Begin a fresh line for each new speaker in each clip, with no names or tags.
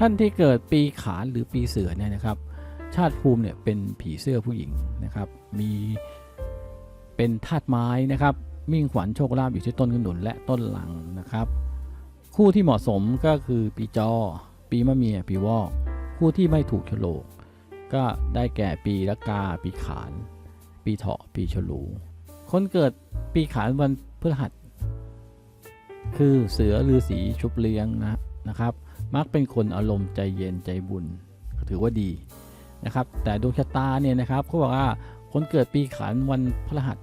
ท่านที่เกิดปีขานหรือปีเสือเนี่ยนะครับ ชาติภูมิเนี่ยเป็นผีเสื้อผู้หญิงนะครับ มีเป็นธาตุไม้นะครับ มิ่งขวัญโชคลาภอยู่ที่ต้นขนุนและต้นหลังนะครับ คู่ที่เหมาะสมก็คือปีจอ ปีมะเมีย ปีวอก คู่ที่ไม่ถูกโฉลก ก็ได้แก่ปีละกา ปีขาน ปีเถาะ ปีฉลู คนเกิดปีขานวันพฤหัส คือเสือฤาษีชุบเลี้ยงนะนะครับ มักเป็นคนอารมณ์ใจเย็นใจบุญถือว่าดีนะครับ แต่ดวงชะตาเนี่ยนะครับเขาบอกว่าคนเกิดปีขานวันพฤหัส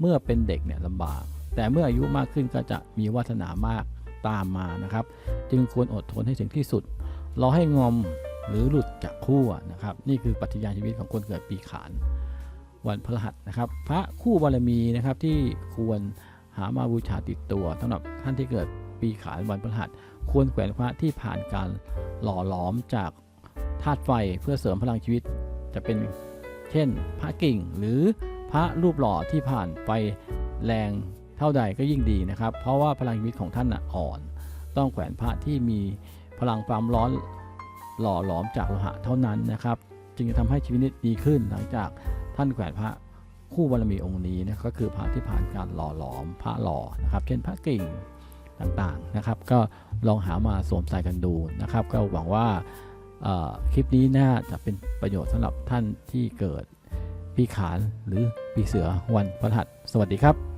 เมื่อเป็นเด็กเนี่ยลำบาก แต่เมื่ออายุมากขึ้นก็จะมีวาสนามากตามมานะครับ จึงควรอดทนให้ถึงที่สุดรอให้งอมหรือหลุดจากคู่นะครับ นี่คือปฏิญาณชีวิตของคนเกิดปีขานวันพฤหัสนะครับ พระคู่บารมีนะครับที่ควรหามาบูชาติดตัวสำหรับท่านที่เกิด ปีขานวันพฤหัส ควรแขวนพระที่ผ่านการหล่อหลอมจากธาตุไฟเพื่อเสริมพลังชีวิต จะเป็นเช่น พระกิ่งหรือพระรูปหล่อที่ผ่านไฟแรงเท่าใดก็ยิ่งดีนะครับ เพราะว่าพลังชีวิตของท่านอ่อน ต้องแขวนพระที่มีพลังความร้อนหล่อหลอมจากโลหะเท่านั้นนะครับ จึงจะทำให้ชีวิตดีขึ้นหลังจากท่านแขวนพระคู่บารมีองค์นี้นะก็คือพระที่ผ่านการหล่อหลอมพระหล่อนะครับ เช่นพระกิ่ง ต่างๆนะครับ ก็ลองหามาสวมใส่กันดูนะครับ ก็หวังว่าคลิปนี้น่าจะเป็นประโยชน์สำหรับท่านที่เกิดปีขานหรือปีเสือวันพฤหัสสวัสดีครับ